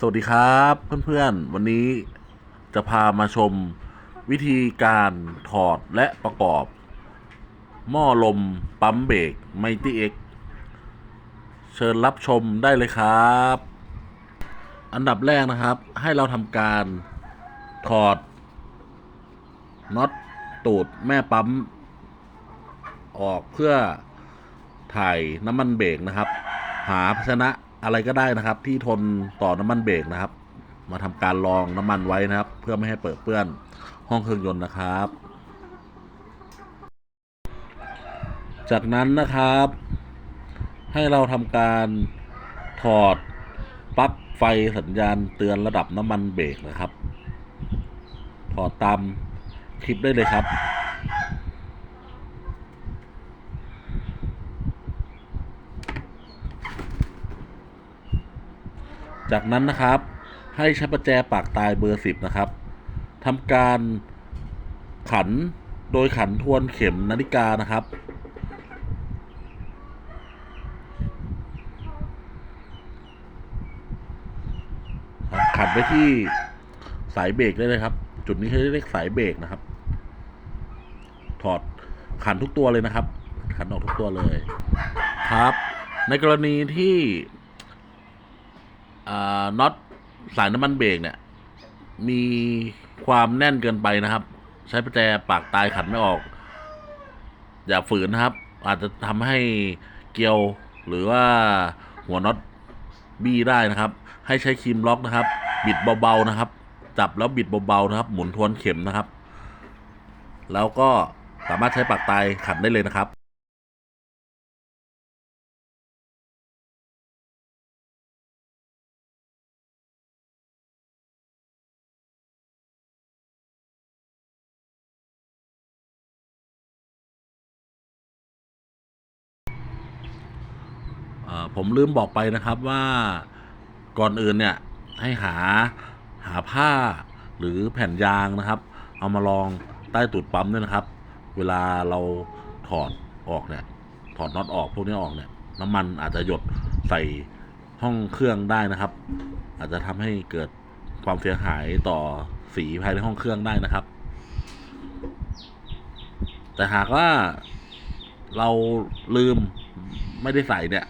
สวัสดีครับเพื่อนๆ วันนี้จะพามาชมวิธีการถอดและประกอบ หม้อลมปั๊มเบรกไมตี้เอ็กเชิญรับชมได้เลยครับ อันดับแรกนะครับ ให้เราทำการถอดน็อตตูดแม่ปั๊ม ออกเพื่อถ่ายน้ำมันเบรกนะครับ หาภาชนะ อะไรก็ได้นะครับ ที่ทนต่อน้ำมันเบรกนะครับ มาทำการรองน้ำมันไว้นะครับ เพื่อไม่ให้เปิดเปื้อนห้องเครื่องยนต์นะครับ จากนั้นนะครับ ให้เราทำการถอดปลั๊กไฟสัญญาณเตือนระดับน้ำมันเบรกนะครับ ถอดตามคลิปได้เลยครับ จากนั้นนะครับให้ใช้ประแจปากตายเบอร์สิบนะครับทำการขันโดยขันทวนเข็มนาฬิกานะครับ ขันไปที่สายเบรกได้เลยครับ จุดนี้เขาเรียกสายเบรกนะครับ ถอดขันทุกตัวเลยนะครับ ขันออกทุกตัวเลย ครับ ในกรณีที่ น็อตสายน้ำมันเบรกเนี่ย มีความแน่นเกินไปนะครับ ใช้ประแจปากตายขันไม่ออก อย่าฝืนนะครับ อาจจะทำให้เกลียวหรือว่าหัวน็อตบี้ได้นะครับ ให้ใช้ครีมล็อกนะครับ บิดเบาๆนะครับ จับแล้วบิดเบาๆนะครับ หมุนทวนเข็มนะครับ แล้วก็สามารถใช้ปากตายขันได้เลยนะครับ ผมลืมบอกไปนะครับว่าก่อนอื่นเนี่ยให้หาหาผ้าหรือแผ่นยางนะครับ เอามาลองใต้ตูดปั๊มด้วยนะครับ เวลาเราถอดออกเนี่ยถอดน็อตออกพวกนี้ออกเนี่ยน้ำมันอาจจะหยดใส่ห้องเครื่องได้นะครับ อาจจะทำให้เกิดความเสียหายต่อสีภายในห้องเครื่องได้นะครับ แต่หากว่าเราลืมไม่ได้ใส่เนี่ย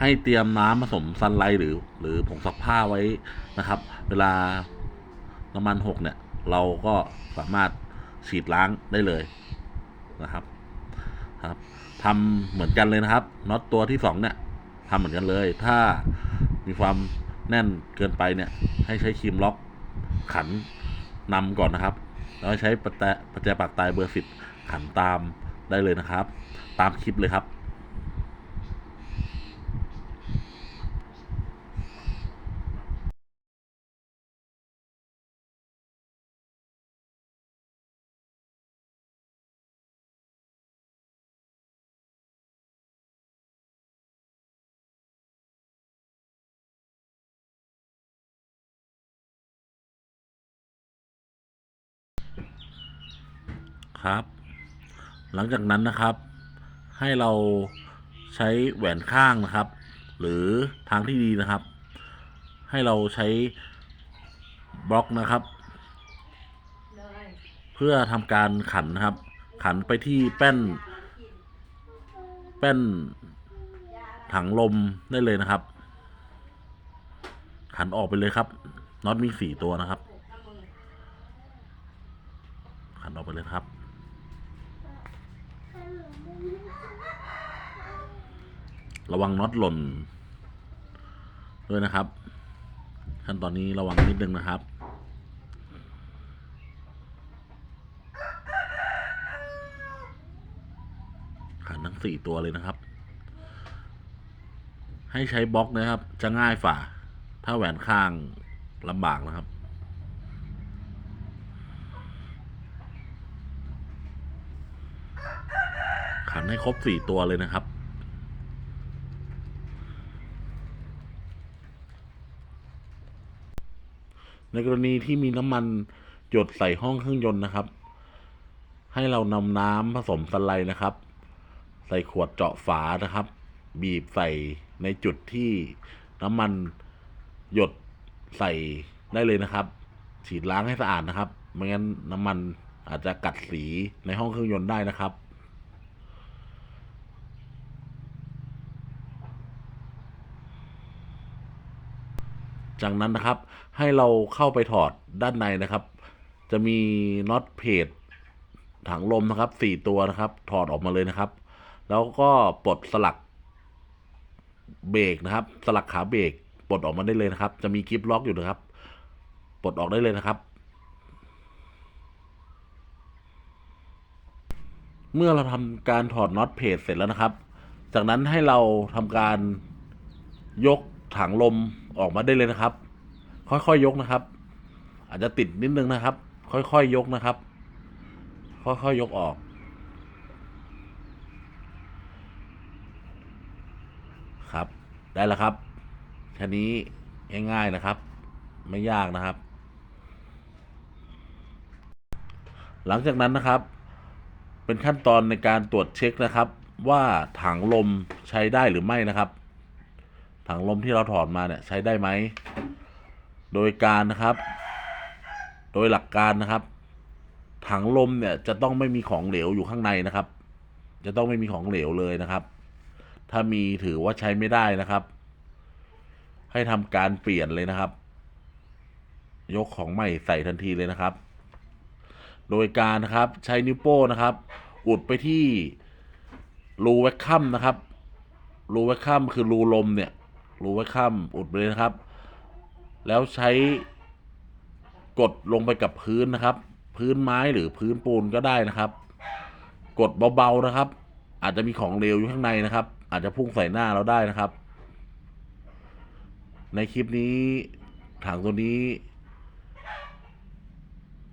ให้เตรียมน้ำผสมซันไลหรือ หรือผงซักผ้าไว้นะครับ เวลาน้ำมันหกเนี่ย เราก็สามารถฉีดล้างได้เลยนะครับครับทำเหมือนกันเลยนะครับน็อตตัวที่สองเนี่ยทำเหมือนกันเลย ถ้ามีความแน่นเกินไปเนี่ย ให้ใช้ครีมล็อกขันนำก่อนนะครับ แล้วใช้ประแจประแจปากตายเบอร์สิบขันตามได้เลยนะครับ ตามคลิปเลยครับ ครับ หลังจากนั้นนะครับ ให้เราใช้แหวนข้างนะครับ หรือทางที่ดีนะครับ ให้เราใช้บล็อกนะครับ เพื่อทำการขันนะครับ ขันไปที่แป้น แป้นถังลมได้เลยนะครับ ขันออกไปเลยครับน็อตมีสี่ตัวนะครับ ขันออกไปเลยครับ ระวังน็อตหล่นด้วยนะครับ ขั้นตอนนี้ระวังนิดนึงนะครับขันทั้งสี่ตัวเลยนะครับ ให้ใช้บล็อกนะครับ จะง่ายฝ่า ถ้าแหวนข้างลำบากนะครับขันให้ครบสี่ตัวเลยนะครับ ในกรณีที่มีน้ำมันหยดใส่ห้องเครื่องยนต์นะครับ ให้เรานำน้ำผสมสไลด์นะครับ ใส่ขวดเจาะฝานะครับ บีบใส่ในจุดที่น้ำมันหยดใส่ได้เลยนะครับ ฉีดล้างให้สะอาดนะครับ ไม่งั้นน้ำมันอาจจะกัดสีในห้องเครื่องยนต์ได้นะครับ จากนั้นนะครับ ให้เราเข้าไปถอดด้านในนะครับ จะมีน็อตเพจถังลมนะครับสี่ตัวนะครับ ถอดออกมาเลยนะครับ แล้วก็ปลดสลักเบรกนะครับ สลักขาเบรกปลดออกมาได้เลยนะครับ จะมีกิฟล็อกอยู่นะครับ ปลดออกได้เลยนะครับ เมื่อเราทำการถอดน็อตเพจเสร็จแล้วนะครับ จากนั้นให้เราทำการยก ถังลมออกมาได้เลยนะครับ ค่อยๆยกนะครับ อาจจะติดนิดนึงนะครับ ค่อยๆยกนะครับ ค่อยๆยกออก ครับ ได้แล้วครับแค่นี้ง่ายๆนะครับ ไม่ยากนะครับ หลังจากนั้นนะครับ เป็นขั้นตอนในการตรวจเช็คนะครับ ว่าถังลมใช้ได้หรือไม่นะครับ ถังลมที่เราถอดมาเนี่ยใช้ได้ไหม โดยการนะครับ โดยหลักการนะครับ ถังลมเนี่ยจะต้องไม่มีของเหลวอยู่ข้างในนะครับ จะต้องไม่มีของเหลวเลยนะครับ ถ้ามีถือว่าใช้ไม่ได้นะครับ ให้ทำการเปลี่ยนเลยนะครับ ยกของใหม่ใส่ทันทีเลยนะครับ โดยการนะครับใช้นิ้วโป้นะครับ อุดไปที่รูแวคคัมนะครับรูแวคคัมคือรูลมเนี่ย รูแวคคัมอุดไปเลยนะครับ แล้วใช้กดลงไปกับพื้นนะครับ พื้นไม้หรือพื้นปูนก็ได้นะครับ กดเบาๆนะครับ อาจจะมีของเหลวอยู่ข้างในนะครับ อาจจะพุ่งใส่หน้าเราได้นะครับ ในคลิปนี้ถังตัวนี้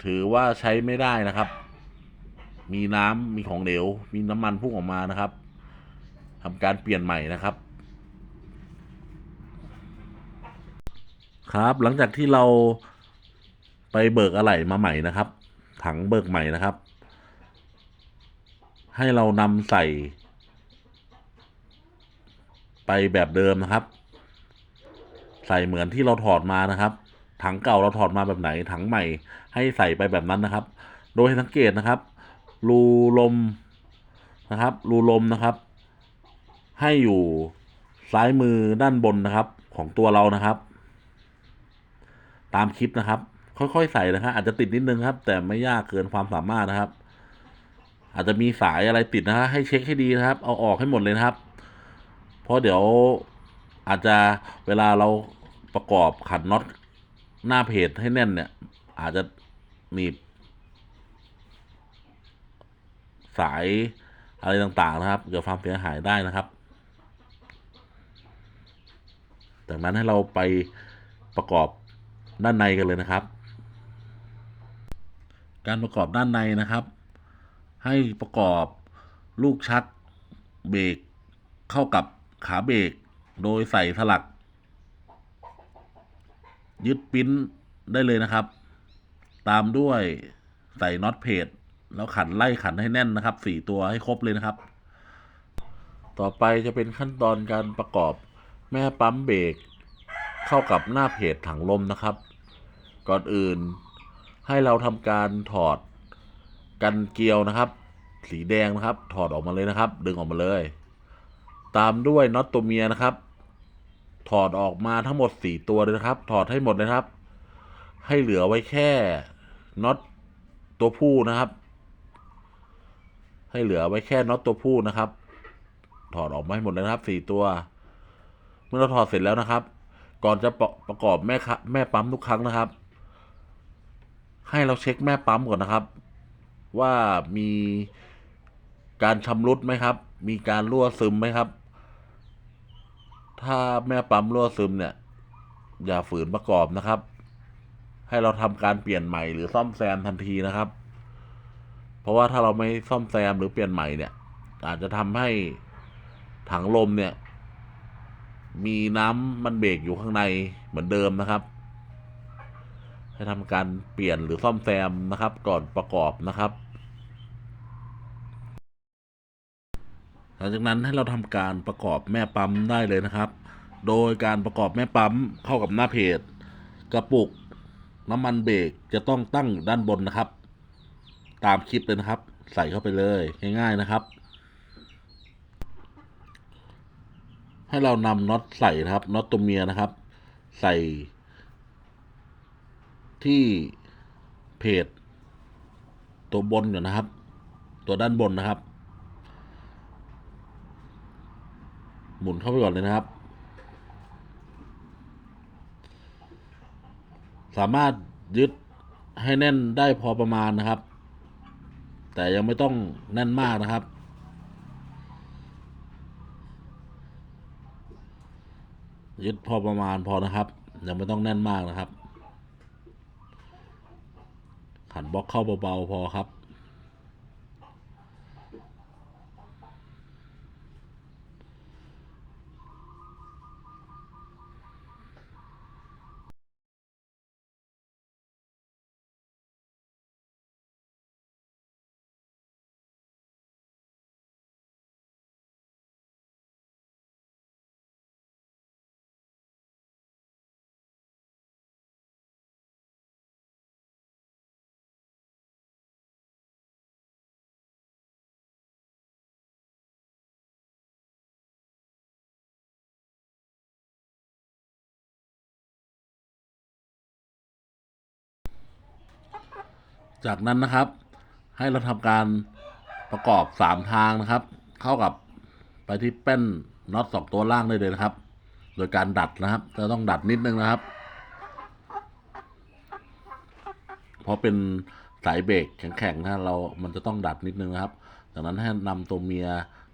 ถือว่าใช้ไม่ได้นะครับ มีน้ำมีของเหลว มีน้ำมันพุ่งออกมานะครับทำการเปลี่ยนใหม่นะครับ ครับ หลังจากที่เราไปเบิกอะไหล่มาใหม่นะครับ ถังเบิกใหม่นะครับ ให้เรานำใส่ ไปแบบเดิมนะครับ ใส่เหมือนที่เราถอดมานะครับ ถังเก่าเราถอดมาแบบไหน ถังใหม่ ให้ใส่ไปแบบนั้นนะครับ โดยให้สังเกตนะครับ รูลมนะครับ รูลมนะครับ ให้อยู่ซ้ายมือด้านบนนะครับ ของตัวเรานะครับ ตามคลิปนะครับ ค่อยๆใส่นะครับอาจจะติดนิดนึงครับ แต่ไม่ยากเกินความสามารถนะครับ อาจจะมีสายอะไรติดนะฮะให้เช็คให้ดีนะครับ เอาออกให้หมดเลยนะครับ เพราะเดี๋ยวอาจจะเวลาเราประกอบขันน็อตหน้าเพจให้แน่นเนี่ย อาจจะหนีบสายอะไรต่างๆนะครับ เกิดความเสียหายได้นะครับ จากนั้นให้เราไปประกอบ ด้านในกันเลยนะครับ การประกอบด้านในนะครับ ให้ประกอบลูกชักเบรกเข้ากับขาเบรกโดยใส่สลัก ยึดปิ้นได้เลยนะครับ ตามด้วยใส่น็อตเพจแล้วขันไล่ขันให้แน่นนะครับสี่ตัวให้ครบเลยนะครับ ต่อไปจะเป็นขั้นตอนการประกอบแม่ปั๊มเบรก เข้ากับหน้าเพจถังลมนะครับ ก่อนอื่นให้เราทำการถอดกันเกลียวนะครับ สีแดงนะครับ ถอดออกมาเลยนะครับ ดึงออกมาเลย ตามด้วยน็อตตัวเมียนะครับ ถอดออกมาทั้งหมดสี่ตัวเลยนะครับ ถอดให้หมดเลยนะครับ ให้เหลือไว้แค่น็อตตัวผู้นะครับ ให้เหลือไว้แค่น็อตตัวผู้นะครับ ถอดออกมาให้หมดเลยนะครับสี่ตัว เมื่อเราถอดเสร็จแล้วนะครับ ก่อนจะประประกอบแม่แม่ปั๊มทุกครั้งนะครับ ให้เราเช็คแม่ปั๊มก่อนนะครับ ว่ามีการชำรุดไหมครับ มีการรั่วซึมไหมครับ ถ้าแม่ปั๊มรั่วซึมเนี่ย อย่าฝืนประกอบนะครับ ให้เราทำการเปลี่ยนใหม่หรือซ่อมแซมทันทีนะครับ เพราะว่าถ้าเราไม่ซ่อมแซมหรือเปลี่ยนใหม่เนี่ย อาจจะทำให้ถังลมเนี่ย มีน้ำมันเบรกอยู่ข้างในเหมือนเดิมนะครับ ให้ทำการเปลี่ยนหรือซ่อมแซมนะครับ ก่อนประกอบนะครับ หลังจากนั้นให้เราทำการประกอบแม่ปั๊มได้เลยนะครับ โดยการประกอบแม่ปั๊มเข้ากับหน้าเพจ กระปุกน้ำมันเบรกจะต้องตั้งด้านบนนะครับ ตามคลิปเลยนะครับ ใส่เข้าไปเลยง่าย ๆนะครับ ให้เรานำน็อตใส่นะครับน็อตตัวเมียนะครับ ใส่ที่เพจตัวบนก่อนนะครับ ตัวด้านบนนะครับ หมุนเข้าไปก่อนเลยนะครับ สามารถยึดให้แน่นได้พอประมาณนะครับ แต่ยังไม่ต้องแน่นมากนะครับ ยึดพอประมาณพอนะครับอย่าไม่ต้องแน่นมากนะครับ ขันบล็อกเข้าเบาๆพอครับ จากนั้นนะครับ ให้เราทำการประกอบสามทางนะครับ เข้ากับไปที่แป้นน็อตสองตัวล่างได้เลยนะครับ โดยการดัดนะครับ จะต้องดัดนิดนึงนะครับ เพราะเป็นสายเบรกแข็งๆนะเรา มันจะต้องดัดนิดนึงนะครับ จากนั้นให้นำตัวเมีย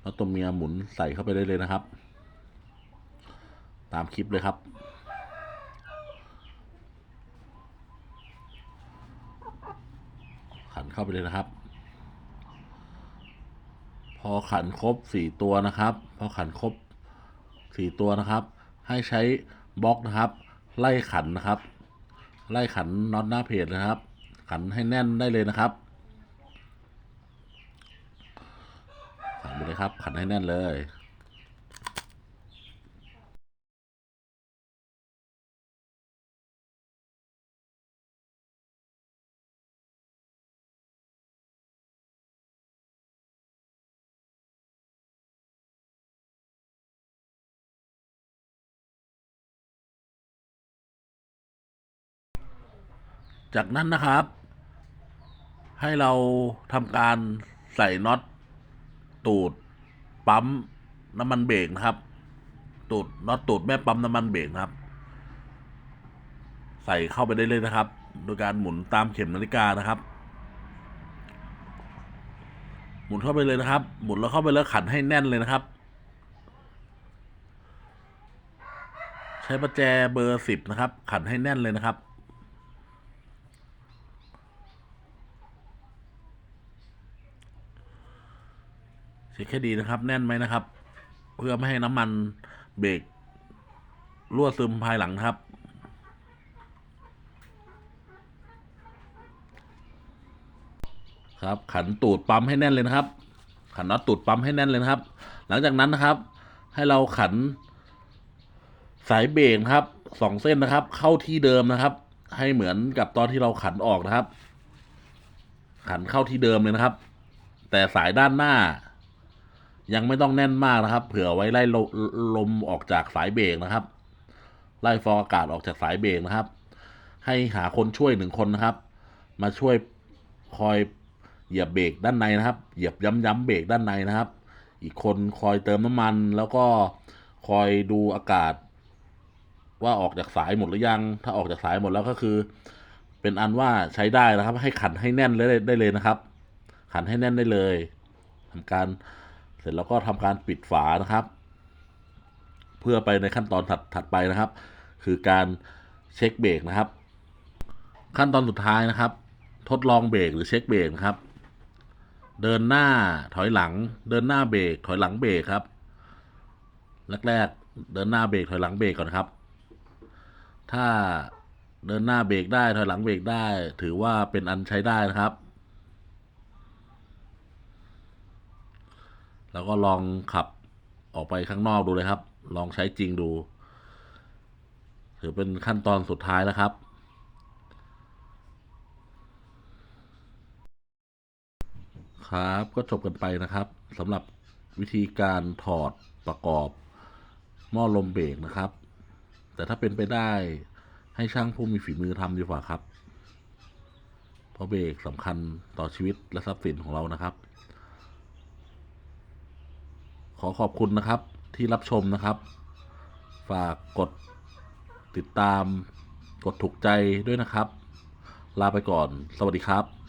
น็อตตัวเมียหมุนใส่เข้าไปได้เลยนะครับ ตามคลิปเลยครับ ขันเข้าไปเลยนะครับ พอขันครบสี่ตัวนะครับ พอขันครบสี่ตัวนะครับ ให้ใช้บล็อกนะครับ ไล่ขันนะครับ ไล่ขันน็อตหน้าเพจนะครับ ขันให้แน่นได้เลยนะครับ ขันไปเลยครับ ขันให้แน่นเลย จากนั้นนะครับ ให้เราทำการใส่น็อตตูดปั๊มน้ำมันเบรกนะครับ ตูดน็อตตูดแม่ปั๊มน้ำมันเบรกนะครับ ใส่เข้าไปได้เลยนะครับ โดยการหมุนตามเข็มนาฬิกานะครับ หมุนเข้าไปเลยนะครับ หมุนแล้วเข้าไปแล้วขันให้แน่นเลยนะครับ ใช้ประแจเบอร์สิบนะครับ ขันให้แน่นเลยนะครับ เช็คแค่ดีนะครับ แน่นไหมนะครับ เพื่อไม่ให้น้ำมันเบรกรั่วซึมภายหลังครับ ครับ ขันตูดปั๊มให้แน่นเลยนะครับ ขันน็อตตูดปั๊มให้แน่นเลยนะครับ หลังจากนั้นนะครับ ให้เราขันสายเบรกครับสองเส้นนะครับ เข้าที่เดิมนะครับ ให้เหมือนกับตอนที่เราขันออกนะครับ ขันเข้าที่เดิมเลยนะครับ แต่สายด้านหน้า ยังไม่ต้องแน่นมากนะครับ เผื่อไว้ไล่ลมออกจากสายเบรกนะครับ ไล่ฟองอากาศออกจากสายเบรกนะครับ ให้หาคนช่วยหนึ่งคนนะครับ มาช่วยคอยเหยียบเบรกด้านในนะครับ เหยียบย้ำๆเบรกด้านในนะครับ อีกคนคอยเติมน้ำมันแล้วก็คอยดูอากาศ ว่าออกจากสายหมดหรือยัง ถ้าออกจากสายหมดแล้วก็คือ เป็นอันว่าใช้ได้นะครับ ให้ขันให้แน่นเลยได้เลยนะครับ ขันให้แน่นได้เลยทำการ เสร็จแล้วก็ทำการปิดฝานะครับ เพื่อไปในขั้นตอนถัดถัดไปนะครับ คือการเช็คเบรกนะครับ ขั้นตอนสุดท้ายนะครับ ทดลองเบรกหรือเช็คเบรกนะครับ เดินหน้าถอยหลัง เดินหน้าเบรกถอยหลังเบรกครับแรกๆเดินหน้าเบรกถอยหลังเบรกก่อนครับ ถ้าเดินหน้าเบรกได้ถอยหลังเบรกได้ ถือว่าเป็นอันใช้ได้นะครับ แล้วก็ลองขับออกไปข้างนอกดูเลยครับ ลองใช้จริงดู ถือเป็นขั้นตอนสุดท้ายแล้วครับ ครับก็จบกันไปนะครับสำหรับวิธีการถอดประกอบหม้อลมเบรกนะครับ แต่ถ้าเป็นไปได้ให้ช่างผู้มีฝีมือทำดีกว่าครับ เพราะเบรกสำคัญต่อชีวิตและทรัพย์สินของเรานะครับ ขอขอบคุณนะครับที่รับชมนะครับ ฝากกดติดตาม กดถูกใจด้วยนะครับ ลาไปก่อน สวัสดีครับ